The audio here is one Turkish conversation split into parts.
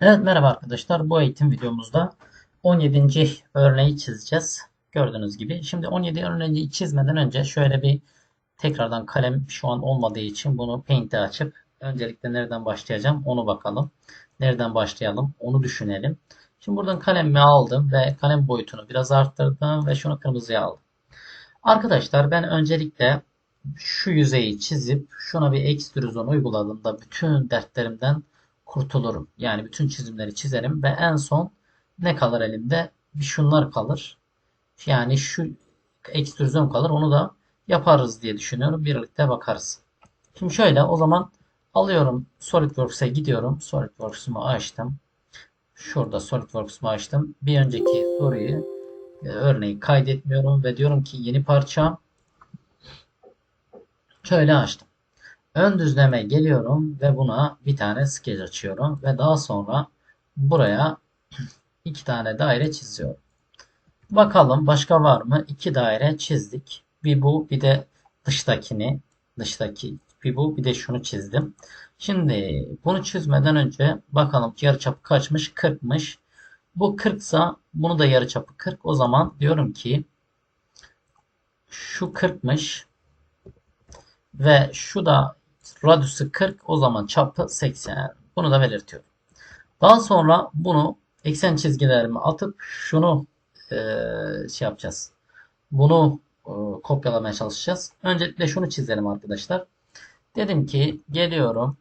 Evet merhaba arkadaşlar. Bu eğitim videomuzda 17. örneği çizeceğiz. Gördüğünüz gibi. Şimdi 17 örneği çizmeden önce şöyle bir tekrardan kalem şu an olmadığı için bunu Paint'e açıp öncelikle nereden başlayacağım onu bakalım. Nereden başlayalım onu düşünelim. Şimdi buradan kalemimi aldım ve kalem boyutunu biraz arttırdım ve şunu kırmızıya aldım. Arkadaşlar ben öncelikle şu yüzeyi çizip şuna bir ekstrüzyon uyguladığımda bütün dertlerimden kurtulurum. Yani bütün çizimleri çizerim ve en son ne kalır elimde? Şunlar kalır. Yani şu ekstrüzyon kalır. Onu da yaparız diye düşünüyorum. Birlikte bakarız. Şimdi şöyle o zaman alıyorum SolidWorks'e gidiyorum. SolidWorks'umu açtım. Şurada SolidWorks'umu açtım. Bir önceki soruyu e, örneği kaydetmiyorum ve diyorum ki yeni parça şöyle açtım. Ön düzleme geliyorum ve buna bir tane sketch açıyorum ve daha sonra buraya iki tane daire çiziyorum. Bakalım başka var mı? İki daire çizdik. Bir bu bir de dıştakini dıştaki bir bu bir de şunu çizdim. Şimdi bunu çizmeden önce bakalım yarıçapı kaçmış? 40'mış. Bu 40 sa bunu da yarıçapı 40. O zaman diyorum ki şu 40'mış ve şu da Radyüsü 40 o zaman çapı 80. Bunu da belirtiyorum. Daha sonra bunu eksen çizgilerimi atıp şunu e, şey yapacağız. Bunu e, kopyalamaya çalışacağız. Öncelikle şunu çizelim arkadaşlar. Dedim ki geliyorum.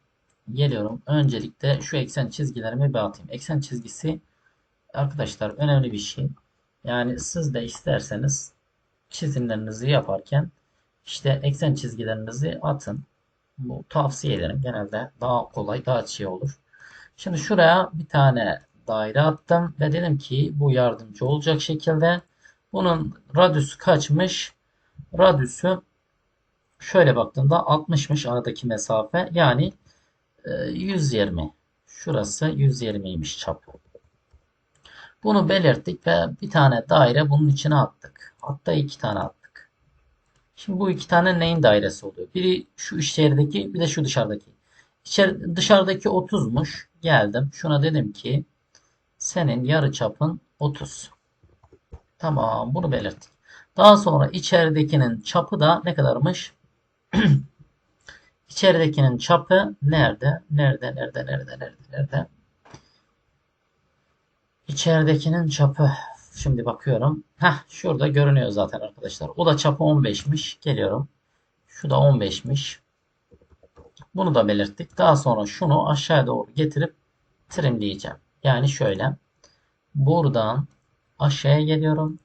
Geliyorum. Öncelikle şu eksen çizgilerimi bir atayım. Eksen çizgisi arkadaşlar önemli bir şey. Yani siz de isterseniz çizimlerinizi yaparken işte eksen çizgilerinizi atın. Bu tavsiye ederim. Genelde daha kolay, daha şey olur. Şimdi şuraya bir tane daire attım ve dedim ki bu yardımcı olacak şekilde bunun radyüsü kaçmış? Radyüsü şöyle baktığımda 60'mış aradaki mesafe. Yani 120. E, Şurası 120'ymiş çapı. Bunu belirttik ve bir tane daire bunun içine attık. Hatta iki tane attık. Şimdi bu iki tane neyin dairesi oluyor? Biri şu içerideki bir de şu dışarıdaki. İçeri, dışarıdaki 30'muş. Geldim. Şuna dedim ki senin yarı çapın 30. Tamam bunu belirttik. Daha sonra içeridekinin çapı da ne kadarmış? İçeridekinin çapı nerede? Nerede? Nerede? Nerede? Nerede? Nerede? İçeridekinin çapı Şimdi bakıyorum. Heh, şurada görünüyor zaten arkadaşlar. O da çapı 15'miş. Geliyorum. Şu da 15'miş. Bunu da belirttik. Daha sonra şunu aşağıya doğru getirip trimleyeceğim. Yani şöyle. Buradan aşağıya geliyorum.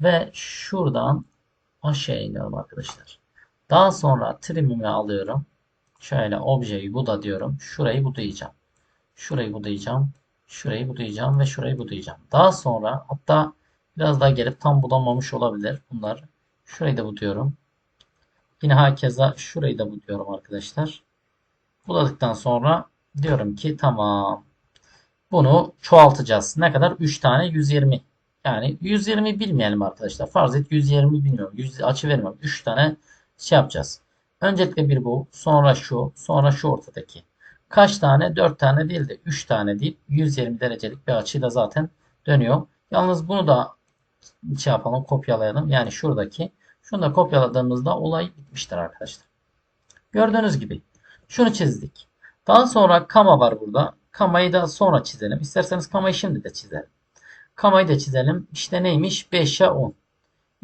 Ve şuradan aşağıya iniyorum arkadaşlar. Daha sonra trimimi alıyorum. Şöyle objeyi buda diyorum. Şurayı budayacağım. Şurayı budayacağım. Şurayı budayacağım ve şurayı budayacağım. Daha sonra hatta biraz daha gelip tam budanmamış olabilir bunlar. Şurayı da buduyorum. Yine hakeza şurayı da buduyorum arkadaşlar. Budadıktan sonra diyorum ki tamam. Bunu çoğaltacağız. Ne kadar? 3 tane 120. Yani 120 bilmeyelim arkadaşlar. Farz et 120 bilmiyorum. 100 açı vermiyorum. 3 tane şey yapacağız. Öncelikle bir bu. Sonra şu. Sonra şu ortadaki. Kaç tane? 4 tane değil de 3 tane değil. 120 derecelik bir açıyla zaten dönüyor. Yalnız bunu da şey yapalım kopyalayalım. Yani şuradaki. Şunu da kopyaladığımızda olay bitmiştir arkadaşlar. Gördüğünüz gibi. Şunu çizdik. Daha sonra kama var burada. Kamayı da sonra çizelim. İsterseniz kamayı şimdi de çizelim. Kamayı da çizelim. İşte neymiş? 5'e 10.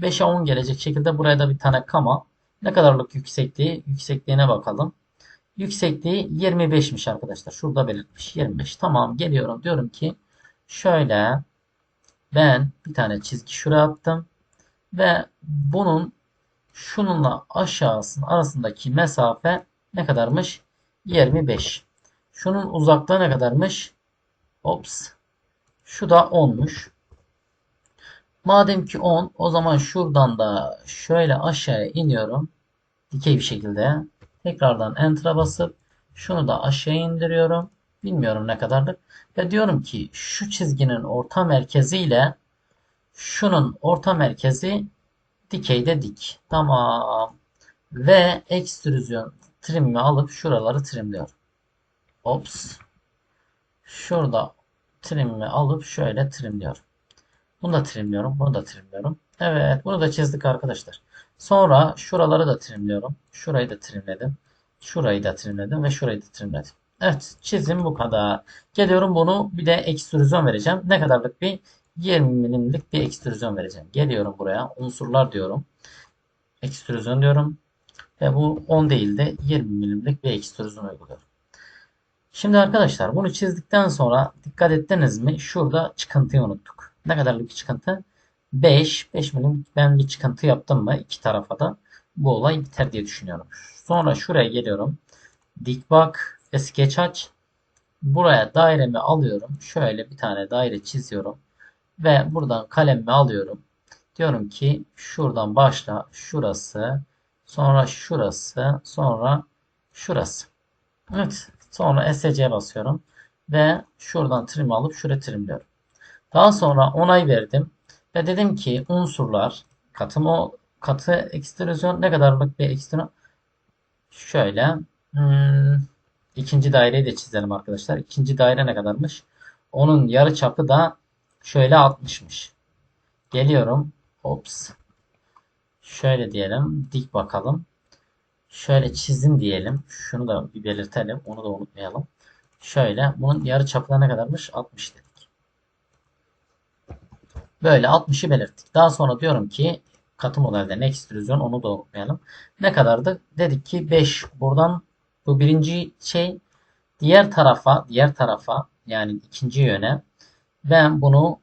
5'e 10 gelecek şekilde buraya da bir tane kama. Ne kadarlık yüksekliği? Yüksekliğine bakalım. Yüksekliği 25'miş arkadaşlar. Şurada belirtmiş 25. Tamam geliyorum. Diyorum ki şöyle ben bir tane çizgi şuraya attım. Ve bunun şununla aşağısının arasındaki mesafe ne kadarmış? 25. Şunun uzaklığı ne kadarmış? Ops. Şu da 10'muş. Madem ki 10 o zaman şuradan da şöyle aşağıya iniyorum. Dikey bir şekilde. Tekrardan Enter'a basıp şunu da aşağı indiriyorum. Bilmiyorum ne kadardır. Ve diyorum ki şu çizginin orta merkezi ile şunun orta merkezi dikeyde dik. Tamam. Ve ekstrüzyon trimimi alıp şuraları trimliyorum. Ops. Şurada trimimi alıp şöyle trimliyorum. Bunu da trimliyorum. Bunu da trimliyorum. Evet bunu da çizdik arkadaşlar. Sonra şuraları da trimliyorum. Şurayı da trimledim. Şurayı da trimledim ve şurayı da trimledim. Evet çizim bu kadar. Geliyorum bunu bir de ekstrüzyon vereceğim. Ne kadarlık bir 20 milimlik bir ekstrüzyon vereceğim. Geliyorum buraya unsurlar diyorum. Ekstrüzyon diyorum. Ve bu 10 değil de 20 milimlik bir ekstrüzyon uyguluyorum. Şimdi arkadaşlar bunu çizdikten sonra dikkat ettiniz mi? Şurada çıkıntıyı unuttuk. Ne kadarlık bir çıkıntı? 5. 5 milim ben bir çıkıntı yaptım mı iki tarafa da bu olay biter diye düşünüyorum. Sonra şuraya geliyorum. Dik bak ve sketch aç. Buraya dairemi alıyorum. Şöyle bir tane daire çiziyorum. Ve buradan kalemimi alıyorum. Diyorum ki şuradan başla. Şurası. Sonra şurası. Sonra şurası. Evet. Sonra SC'ye basıyorum. Ve şuradan trim alıp şuraya trimliyorum. Daha sonra onay verdim. Ve dedim ki unsurlar katım o katı ekstrüzyon ne kadarlık bir ekstrüzyon şöyle hmm, ikinci daireyi de çizelim arkadaşlar. İkinci daire ne kadarmış? Onun yarı çapı da şöyle 60'mış. Geliyorum. Ops. Şöyle diyelim. Dik bakalım. Şöyle çizim diyelim. Şunu da bir belirtelim. Onu da unutmayalım. Şöyle. Bunun yarı çapı da ne kadarmış? 60 dedik. Böyle 60'ı belirttik. Daha sonra diyorum ki katı modelden ekstrüzyon onu da unutmayalım. Ne kadardı? Dedik ki 5. Buradan bu birinci şey diğer tarafa diğer tarafa yani ikinci yöne ben bunu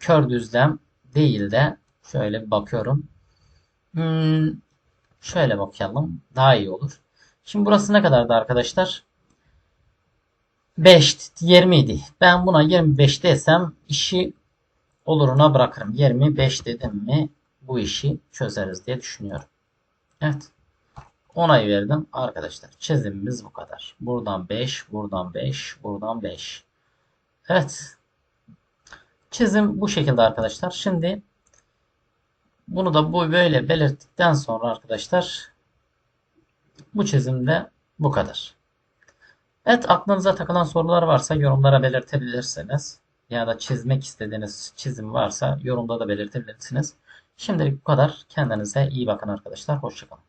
kör düzlem değil de şöyle bakıyorum. Hmm, şöyle bakalım. Daha iyi olur. Şimdi burası ne kadardı arkadaşlar? 5 20 idi. Ben buna 25 desem işi oluruna bırakırım. 25 dedim mi bu işi çözeriz diye düşünüyorum. Evet. Onay verdim. Arkadaşlar çizimimiz bu kadar. Buradan 5, buradan 5, buradan 5. Evet. Çizim bu şekilde arkadaşlar. Şimdi bunu da bu böyle belirttikten sonra arkadaşlar bu çizimde bu kadar. Evet aklınıza takılan sorular varsa yorumlara belirtebilirsiniz ya da çizmek istediğiniz çizim varsa yorumda da belirtebilirsiniz. Şimdilik bu kadar. Kendinize iyi bakın arkadaşlar. Hoşçakalın.